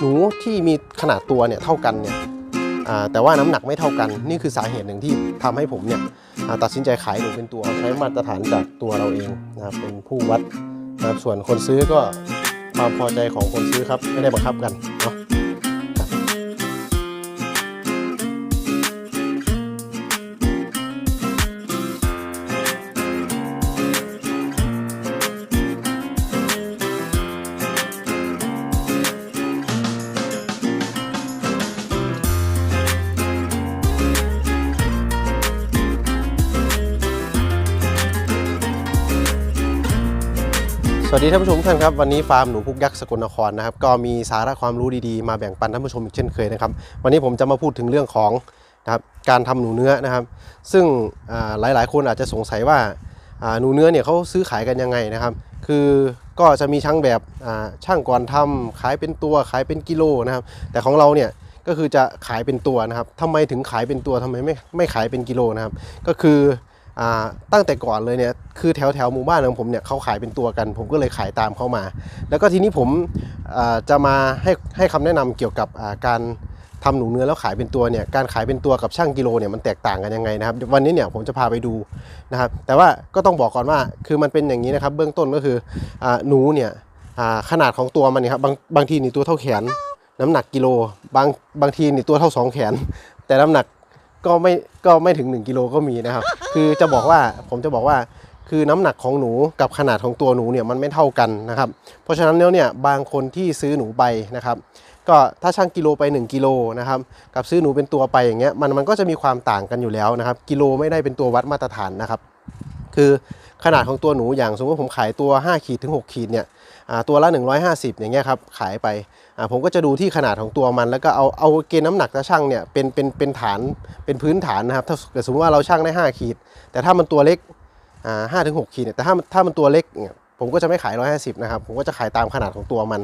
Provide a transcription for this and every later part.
หนูที่มีขนาดตัวเนี่ยเท่ากันเนี่ยแต่ว่าน้ำหนักไม่เท่ากัน นี่คือสาเหตุหนึ่งที่ทำให้ผมเนี่ยตัดสินใจขายหนูเป็นตัวใช้มาตรฐานจากตัวเราเองนะครับเป็นผู้วัดนะครับส่วนคนซื้อก็ความพอใจของคนซื้อครับไม่ได้บังคับกันเนาะ สวัสดีท่านผู้ชมทุกท่านครับวันนี้ฟาร์มหนูพุกยักษ์สกลนครนะครับก็มีสาระความรู้ดีๆมาแบ่งปันท่านผู้ชมอีกเช่นเคยนะครับวันนี้ผมจะมาพูดถึงเรื่องของนะครับการทำหนูเนื้อนะครับ ซึ่งหลายๆ คนอาจจะสงสัยว่าหนูเนื้อเนี่ยเขาซื้อขายกันยังไงนะครับ คือก็จะมีช่างแบบช่างก่อนทำขายเป็นตัวขายเป็นกิโลนะครับ แต่ของเราเนี่ยก็คือจะขายเป็นตัวนะครับทำไมถึงขายเป็นตัวทำไมไม่ไม่ขายเป็นกิโลนะครับ ก็คือ ตั้งแต่ก่อนเลยเนี่ยคือแถวแถวหมู่บ้านของผมเนี่ยเขาขายเป็นตัวกัน ผมก็เลยขายตามเข้ามา แล้วก็ทีนี้ผมจะมาให้ให้คำแนะนำเกี่ยวกับการทำหนูเนื้อแล้วขายเป็นตัวเนี่ยการขายเป็นตัวกับช่างกิโลเนี่ยมันแตกต่างกันยังไงนะครับ วันนี้เนี่ยผมจะพาไปดูนะครับแต่ว่าก็ต้องบอกก่อนว่าคือมันเป็นอย่างนี้นะครับ เบื้องต้นก็คืออหนูเนี่ยขนาดของตัวมันเนี่ยครับบางบางทีนี่ตัวเท่าแขน น้ำหนักกิโลบางบางทีนี่ตัวเท่าสองแขน แต่น้ำหนัก ก็ไม่ก็ไม่ถึง 1กิโลก็มีนะครับ คือจะบอกว่าผมจะบอกว่าคือน้ำหนักของหนูกับขนาดของตัวหนูเนี่ยมันไม่เท่ากันนะครับ เพราะฉะนั้นแล้วเนี่ยบางคนที่ซื้อหนูไปนะครับ ก็ถ้าช่างกิโลไป 1กิโลนะครับกับซื้อหนูเป็นตัวไปอย่างเงี้ยมันมันก็จะมีความต่างกันอยู่แล้วนะครับ กิโลไม่ได้เป็นตัววัดมาตรฐานนะครับ คือขนาดของตัวหนูอย่างสมมติผมขายตัว 5 ขีดถึง 6 ขีดเนี่ยตัวละ 150 อย่างเงี้ยครับขายไป ผมก็จะดูที่ขนาดของตัวมัน แล้วก็เอาเอาเกณฑ์น้ำหนักตาช่างเนี่ยเป็นเป็นเป็นฐานเป็นพื้นฐานนะครับ ถ้าสมมติว่าเราช่างได้ 5 ขีด แต่ถ้ามันตัวเล็กอ่าห้าถึงหกขีดเนี่ยแต่ถ้าถ้ามันตัวเล็กเนี่ยผมก็จะไม่ขาย 150 นะครับ ผมก็จะขายตามขนาดของตัวมัน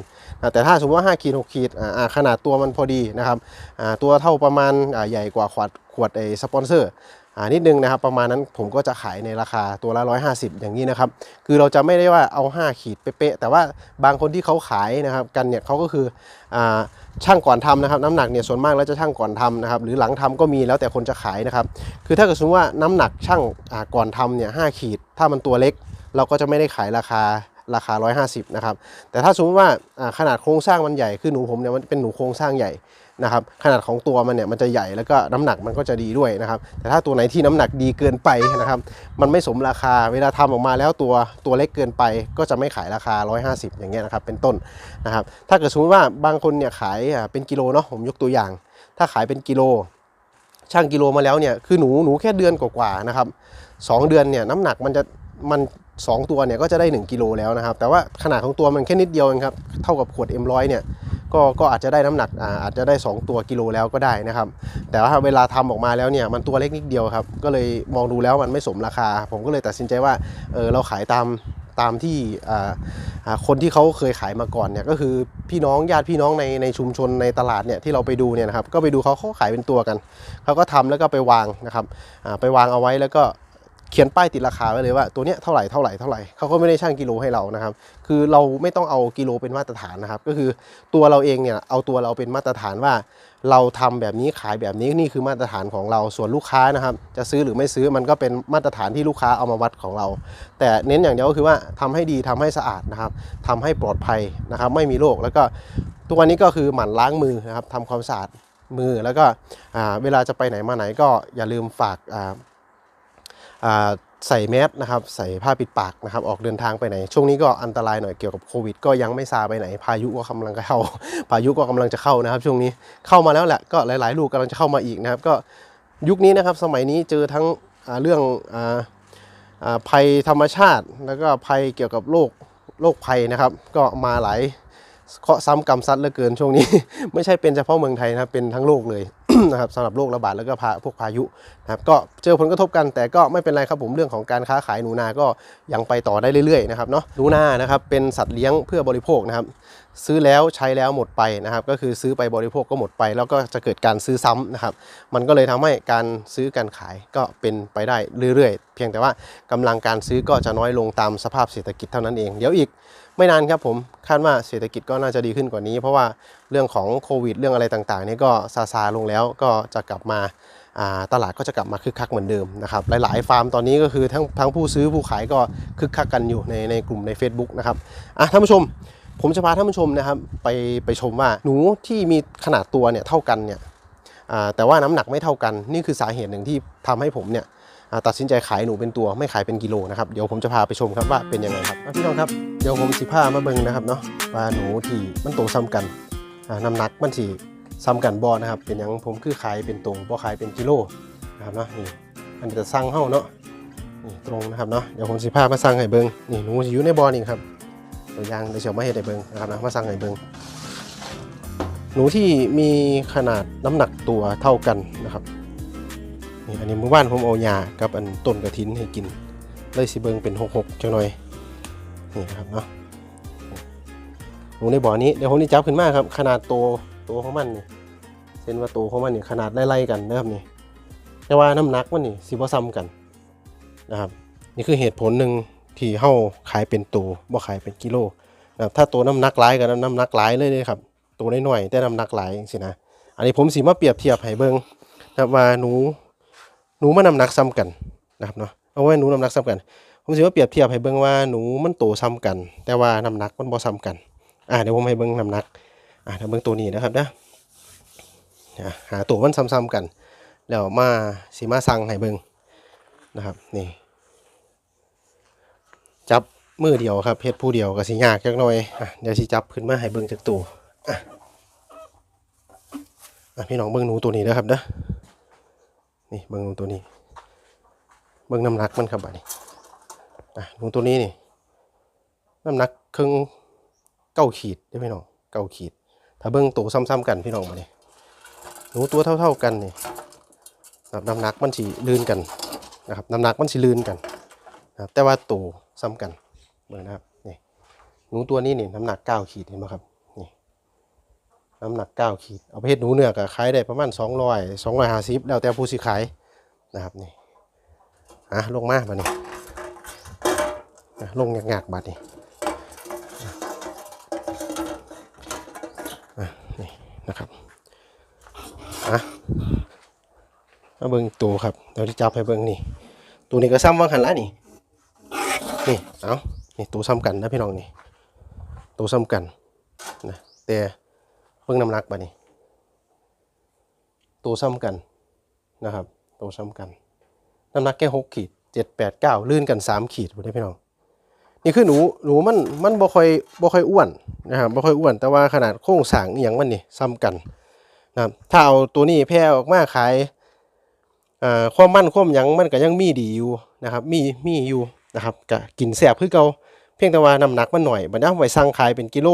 แต่ถ้าสมมติว่า 5 ขีด 6 ขีดอ่าขนาดตัวมันพอดีนะครับอ่าตัวเท่าประมาณอ่าใหญ่กว่าขวดขวดไอ้สปอนเซอร์ นิดนึงนะครับ ประมาณนั้นผมก็จะขายในราคาตัวละ 150 อย่างนี้นะครับ คือเราจะไม่ได้ว่าเอา 5 ขีดเป๊ะๆแต่ว่าบางคนที่เขาขายนะครับกันเนี่ยเขาก็คืออช่างก่อนทำนะครับน้ำหนักเนี่ยส่วนมากแล้วจะช่างก่อนทำนะครับหรือหลังทำก็มีแล้วแต่คนจะขายนะครับ คือถ้าเกิดสมมติว่าน้ำหนักช่างก่อนทำเนี่ยหขีด ถ้ามันตัวเล็ก เราก็จะไม่ได้ขายราคาราคา 150 นะครับ แต่ถ้าสมมติว่าอ่าขนาดโครงสร้างมันใหญ่ คือหนูผมเนี่ยมันเป็นหนูโครงสร้างใหญ่ นะครับขนาดของตัวมันเนี่ยมันจะใหญ่แล้วก็น้ำหนักมันก็จะดีด้วยนะครับ แต่ถ้าตัวไหนที่น้ำหนักดีเกินไปนะครับ มันไม่สมราคาเวลาทำออกมาแล้วตัวตัวเล็กเกินไป ก็จะไม่ขายราคา 150 อย่างเงี้ยนะครับเป็นต้นนะครับ ถ้าเกิดสมมติว่าบางคนเนี่ยขายเป็นกิโลเนาะผมยกตัวอย่าง ถ้าขายเป็นกิโลช่างกิโลมาแล้วเนี่ยคือหนูหนูแค่เดือนกว่าๆนะครับสองเดือนเนี่ยน้ำหนักมันจะมันสองตัวเนี่ยก็จะได้ 1กิโลแล้วนะครับ แต่ว่าขนาดของตัวมันแค่นิดเดียวเองครับ เท่ากับขวด M100 เนี่ย ก็ก็อาจจะได้น้ำหนักอาจจะได้ 2 ตัวกิโลแล้วก็ได้นะครับ แต่ว่าเวลาทำออกมาแล้วเนี่ยมันตัวเล็กนิดเดียวครับ ก็เลยมองดูแล้วมันไม่สมราคา ผมก็เลยตัดสินใจว่าเออเราขายตามตามที่คนที่เขาเคยขายมาก่อนเนี่ยก็คือพี่น้องญาติพี่น้องในในชุมชนในตลาดเนี่ยที่เราไปดูเนี่ยนะครับก็ไปดูเขาเขาขายเป็นตัวกันเขาก็ทำแล้วก็ไปวางนะครับไปวางเอาไว้แล้วก็ เขียนป้ายติดราคาไว้เลยว่าตัวเนี้ยเท่าไหร่เท่าไหร่เท่าไหร่เขาก็ไม่ได้ช่างกิโลให้เรานะครับ คือเราไม่ต้องเอากิโลเป็นมาตรฐานนะครับ ก็คือตัวเราเองเนี่ยเอาตัวเราเป็นมาตรฐานว่า เราทำแบบนี้ขายแบบนี้นี่คือมาตรฐานของเราส่วนลูกค้านะครับ จะซื้อหรือไม่ซื้อมันก็เป็นมาตรฐานที่ลูกค้าเอามาวัดของเรา แต่เน้นอย่างเดียวก็คือว่าทำให้ดีทำให้สะอาดนะครับทำให้ปลอดภัยนะครับ ไม่มีโรคแล้วก็ทุกวันนี้ก็คือหมั่นล้างมือนะครับทำความสะอาดมือแล้วก็เวลาจะไปไหนมาไหนก็อย่าลืมฝากา ใส่แมสนะครับใส่ผ้าปิดปากนะครับออกเดินทางไปไหน ช่วงนี้ก็อันตรายหน่อยเกี่ยวกับโควิด ก็ยังไม่ซาไปไหน พายุก็กำลังเข้า พายุก็กำลังจะเข้านะครับ ช่วงนี้เข้ามาแล้วแหละก็หลาย ๆ ลูกกำลังจะเข้ามาอีกนะครับ ก็ยุคนี้นะครับสมัยนี้เจอทั้งเรื่องออภัยธรรมชาติ แล้วก็ภัยเกี่ยวกับโรคโรคภัยนะครับ ก็มาหลายเคาะซ้ำกรรมซัดเหลือเกินช่วงนี้ ไม่ใช่เป็นเฉพาะเมืองไทยนะครับเป็นทั้งโลกเลย นะครับสำหรับโรคระบาดแล้วก็พาพวกพายุนะครับก็เจอผลกระทบกันแต่ก็ไม่เป็นไรครับผมเรื่องของการค้าขายหนูนาก็ยังไปต่อได้เรื่อยๆนะครับเนาะหนูนานะครับเป็นสัตว์เลี้ยงเพื่อบริโภคนะครับ ซื้อแล้วใช้แล้วหมดไปนะครับ ก็คือซื้อไปบริโภคก็หมดไป แล้วก็จะเกิดการซื้อซ้ำนะครับ มันก็เลยทำให้การซื้อการขายก็เป็นไปได้เรื่อยๆ เพียงแต่ว่ากำลังการซื้อก็จะน้อยลงตามสภาพเศรษฐกิจเท่านั้นเองเดี๋ยวอีกไม่นานครับผมคาดว่าเศรษฐกิจก็น่าจะดีขึ้นกว่านี้ เพราะว่าเรื่องของโควิด เรื่องอะไรต่างๆ นี่ก็ซาซาลงแล้วก็จะกลับมาอ่าตลาดก็จะกลับมาคึกคักเหมือนเดิมนะครับหลายๆฟาร์มตอนนี้ก็คือทั้งทั้งผู้ซื้อผู้ขายก็คึกคักกันอยู่ในในกลุ่มใน Facebook นะครับอะท่านผู้ชม ผมจะพาท่านผู้ชมนะครับไปไปชมว่าหนูที่มีขนาดตัวเนี่ยเท่ากันเนี่ยแต่ว่าน้ำหนักไม่เท่ากันนี่คือสาเหตุหนึ่งที่ทำให้ผมเนี่ยตัดสินใจขายหนูเป็นตัวไม่ขายเป็นกิโลนะครับเดี๋ยวผมจะพาไปชมครับว่าเป็นยังไงครับพี่น้องครับเดี๋ยวผมสิพามาเบิ่งนะครับเนาะว่าหนูที่มันโตซ้ำกันน้ำหนักมันสิซ้ำกันบ่นะครับ เป็นหยังผมคือขายเป็นตรงบ่ขายเป็นกิโลนะครับเนาะนี่อันนี้จะสั่งเฮาเนาะนี่ตรงนะครับเนาะเดี๋ยวผมสิพามาสั่งให้เบิ่งนี่หนูอยู่ในบอนี่ครับ ตัวอย่างเดี๋ยวเฉียวมาเห็ดให้เบิงนะครับนะมาสั่งให้เบิงหนูที่มีขนาดน้ำหนักตัวเท่ากันนะครับนี่อันนี้เมื่อวานผมเอายากับอันต้นกระถินให้กินเลยสิเบิงเป็นหกหกจังหน่อยนี่นะครับเนาะหนูในบ่อนี้เดี๋ยวผมนี่จับขึ้นมาครับ ขนาดตัวตัวของมันนี่เส้นว่าตัวของมันนี่ขนาดไล่ๆกันนะครับนี่แต่ว่าน้ำหนักมันนี่สิบ่ซ้ำกันนะครับ นี่คือเหตุผลหนึ่ง ที่เฮาขายเป็นตัวบ่ขายเป็นกิโลนะครับถ้าตัวน้ำหนักหลายกับน้ำหนักหลายเลยเลยครับตัวน้อยๆแต่น้ำหนักหลายจังซี่นะอันนี้ผมสิมาเปรียบเทียบให้เบิ่งนะครับว่าหนูหนูมันน้ำหนักซ้ำกันนะครับเนาะเอาไว้หนูน้ำหนักซ้ำกัน ผมสิมาเปรียบเทียบให้เบิ่งว่าหนูมันโตซ้ำกัน แต่ว่าน้ำหนักมันบ่ซ้ำกันอ่าเดี๋ยวผมให้เบิ่งน้ำหนักอ่าเดี๋ยวเบิ่งตัวนี้นะครับนะหาตัวมันซ้ำๆกัน แล้วมาสิมาสั่งให้เบิงนะครับนี่ จับมือเดียวครับเฮ็ดผู้เดียวก็สิยากจักหน่อยอะเดี๋ยวสิจับขึ้นมาให้เบิ่งจากตัวอะอะพี่น้องเบิ่งหนูตัวนี้เด้อครับเด้อนี่เบิ่งหนูตัวนี้ เบิ่งน้ำหนักมันครับบัดนี้อะหนูตัวนี้นี่น้ำหนักครึ่งเก้าขีดเด้พี่น้องเก้าขีด ถ้าเบิ่งตัวซ้ำๆกันพี่น้องบัดนี้หนูตัวเท่า ๆกันนี่น้ำหนักมันสิลื่นกันนะครับน้ำหนักมันสิลื่นกันนะครับแต่ว่าตัว ซ้ำกันเบิ่งนะครับนี่หนูตัวนี้นี่น้ำหนัก 9 ขีดเห็นไหมครับนี่น้ำหนัก 9 ขีด เอาไปเฮ็ดหนูเนื้อก็ขายได้ประมาณ 200 250 แล้วแต่ผู้สิขายนะครับนี่อะลงมาบัดนี้อะลงงากๆบัดนี้อ่นี่นะครับอะมาเบิ่งตัวครับเดี๋ยวที่จับให้เบิ่งนี่ตัวนี้ก็ซ้ำวังหันละนี่ นี่เอานี่ตัวซ้ำกันนะพี่น้องนี่ตัวซ้ำกันนะแต่เพิ่งน้ำหนักบัดนี้ตัวซ้ำกันนะครับตัวซ้ำกันน้ำหนักแค่หกขีดเจ็ดแปดเก้าลื่นกันสามขีดได้พี่น้องนี่คือหนูหนูมันมันบ่ค่อยบ่ค่อยอ้วนนะครับบ่ค่อยอ้วนแต่ว่าขนาดโครงสางอย่างมันนี่ซ้ำกันนะครับถ้าเอาตัวนี้แพร่ออกมาขายอ่าความมั่นความยังมันก็ยังมีดีอยู่นะครับมีมีอยู่ นะครับก็กินแสบคือเกาเพียงแต่ว่าน้ำหนักมันหน่อยบัดนี้เอาไปสั่งขายเป็นกิโล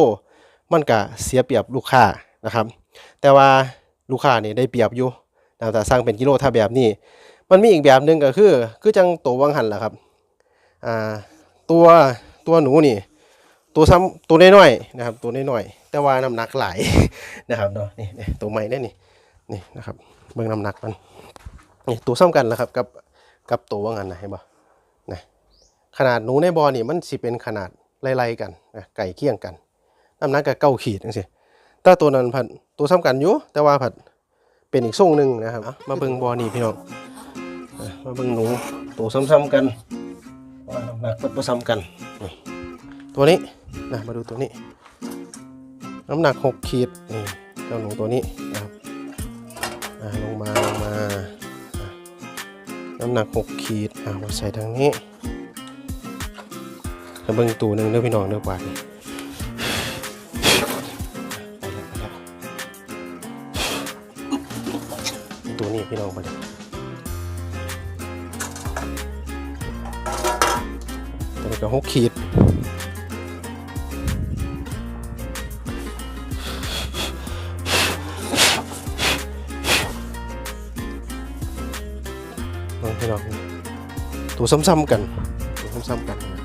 มันก็เสียเปรียบลูกค้านะครับ แต่ว่าลูกค้านี่ได้เปรียบอยู่นะแต่สั่งเป็นกิโลถ้าแบบนี้ มันมีอีกแบบหนึ่งก็คือ คือจังตัววังหันแหละครับอ่าตัวตัวหนูนี่ ตัวซ้ำตัวน้อยๆนะครับ ตัวน้อยๆแต่ว่าน้ำหนักหลายนะครับเนาะนี่นี่ตัวใหม่นี่นี่นี่นะครับเบิ่งน้ำหนักมันนี่ตัวซ้ำกันแหละครับกับกับตัวว่างันนะเห็นบ่นะ ขนาดหนูในบอนี่มันสิเป็นขนาดไล่ๆกันนะไก่เคี่ยงกันน้ำหนักก็เก้าขีดจังซี่แต่ตัวนั้นผัดตัวซ้ำกันอยู่แต่ว่าผัดเป็นอีกทรงหนึ่งนะครับ มาเบิ่งบอนี่พี่น้องมาเบิ่งหนูตัวซ้ำๆกันน้ำหนักมันบ่ซ้ำกันตัวนี้นะมาดูตัวนี้ น้ำหนักหกขีดนี่เจ้าหนูตัวนี้นะครับลงมาลงมา น้ำหนัก 6 ขีดอ่ามาใส่ทางนี้ เบิ่งตัวหนึ่งเด้อพี่น้องเด้อบาทนี่ไปแล้วไปแล้วตัวนี้พี่น้องมาดิตัวนี้ก็หกขีดน้องพี่น้องตัวซ้ำๆกัน ตัวซ้ำๆกัน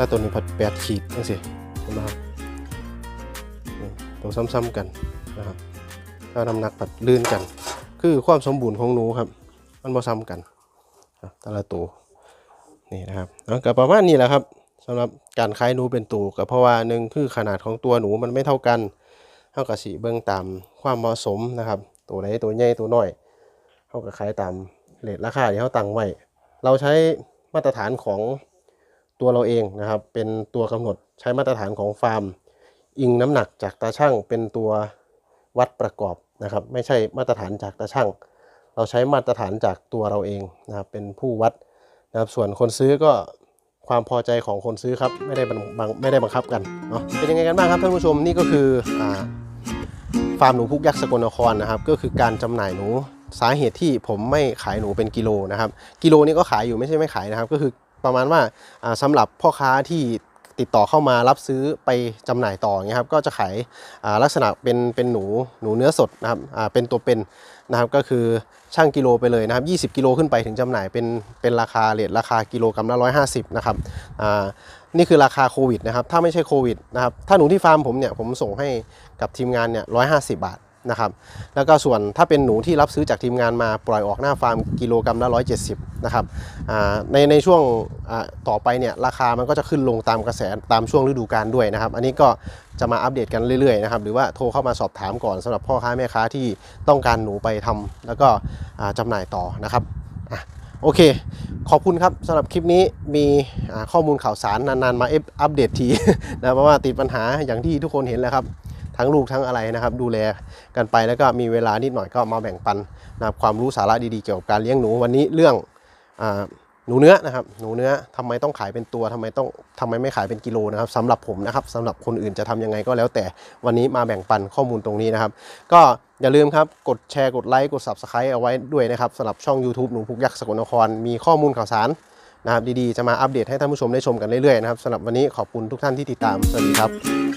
ถ้าตัวนี้ผัดแปดขีดนั่นสินไหมครับตัวซ้ำๆกันนะครับ ถ้าน้ำหนักผัดลื่นกัน คือความสมบูรณ์ของหนูครับ มันบ่ซ้ำกันแต่ละตัวนี่นะครับแล้วก็ประมาณนี้แหละครับสสำหรับการขายหนูเป็นตูก็เพราะว่าหนึ่งคือขนาดของตัวหนูมันไม่เท่ากันเท่ากับสีเบื้องตามความเหมาะสมนะครับ ตัวไหนตัวใหญ่ตัวน้อยเท่ากับขายตามเรทราคาที่เขาตั้งไว้เราใช้มาตรฐานของ ตัวเราเองนะครับ เป็นตัวกำหนดใช้มาตรฐานของฟาร์ม อิงน้ำหนักจากตาช่างเป็นตัววัดประกอบนะครับ ไม่ใช่มาตรฐานจากตาช่าง เราใช้มาตรฐานจากตัวเราเองนะครับเป็นผู้วัดนะครับส่วนคนซื้อก็ความพอใจของคนซื้อครับไม่ได้บังบังไม่ได้บังคับกันเนาะเป็นยังไงกันบ้างครับท่านผู้ชมนี่ก็คืออ่าฟาร์มหนูพุกยักษ์สกลนครนะครับ ก็คือการจำหน่ายหนูสาเหตุที่ผมไม่ขายหนูเป็นกิโลนะครับ กิโลนี่ก็ขายอยู่ไม่ใช่ไม่ขายนะครับ ก็คือ ประมาณว่าอ่าสำหรับพ่อค้าที่ติดต่อเข้ามารับซื้อไปจำหน่ายต่อเงี้ยครับก็จะขายลักษณะเป็นเป็นหนูหนูเนื้อสดนะครับเป็นตัวเป็นนะครับก็คือช่างกิโลไปเลยนะครับ20 กิโลขึ้นไปถึงจำหน่ายเป็นเป็นราคาเรทราคากิโลกรัมละ150นะครับนี่คือราคาโควิดนะครับถ้าไม่ใช่โควิดนะครับถ้าหนูที่ฟาร์มผมเนี่ยผมส่งให้กับทีมงานเนี่ย150 บาท นะครับ แล้วก็ส่วนถ้าเป็นหนูที่รับซื้อจากทีมงานมาปล่อยออกหน้าฟาร์มกิโลกรัมละ170นะครับในในช่วงต่อไปเนี่ยราคามันก็จะขึ้นลงตามกระแสตามช่วงฤดูกาลด้วยนะครับ อันนี้ก็จะมาอัปเดตกันเรื่อยๆนะครับหรือว่าโทรเข้ามาสอบถามก่อนสำหรับพ่อค้าแม่ค้าที่ต้องการหนูไปทำแล้วก็อ่าจำหน่ายต่อนะครับโอเค ขอบคุณครับสำหรับคลิปนี้มีข้อมูลข่าวสารนานๆมาอัปเดตทีนะเพราะว่าติดปัญหาอย่างที่ทุกคนเห็นแหล้วครับ ทั้งลูกทั้งอะไรนะครับ ดูแลกันไปแล้วก็มีเวลานิดหน่อยก็มาแบ่งปันนะครับความรู้สาระดีๆเกี่ยวกับการเลี้ยงหนูวันนี้เรื่องอหนูเนื้อนะครับหนูเนื้อทำไมต้องขายเป็นตัวทำไมต้องทำไมไม่ขายเป็นกิโลนะครับสำหรับผมนะครับสำหรับคนอื่นจะทำยังไงก็แล้วแต่วันนี้มาแบ่งปันข้อมูลตรงนี้นะครับ ก็อย่าลืมครับกดแชร์กดไลค์กด subscribe เอาไว้ด้วยนะครับสำหรับช่อง YouTube หนูพุกยักษ์สกลนครมีข้อมูลข่าวสารนะครับดีๆ จะมาอัปเดตให้ท่านผู้ชมได้ชมกันเรื่อยๆนะครับสำหรับวันนี้ขอบคุณทุกท่านที่ติดตามสวัสดีครับ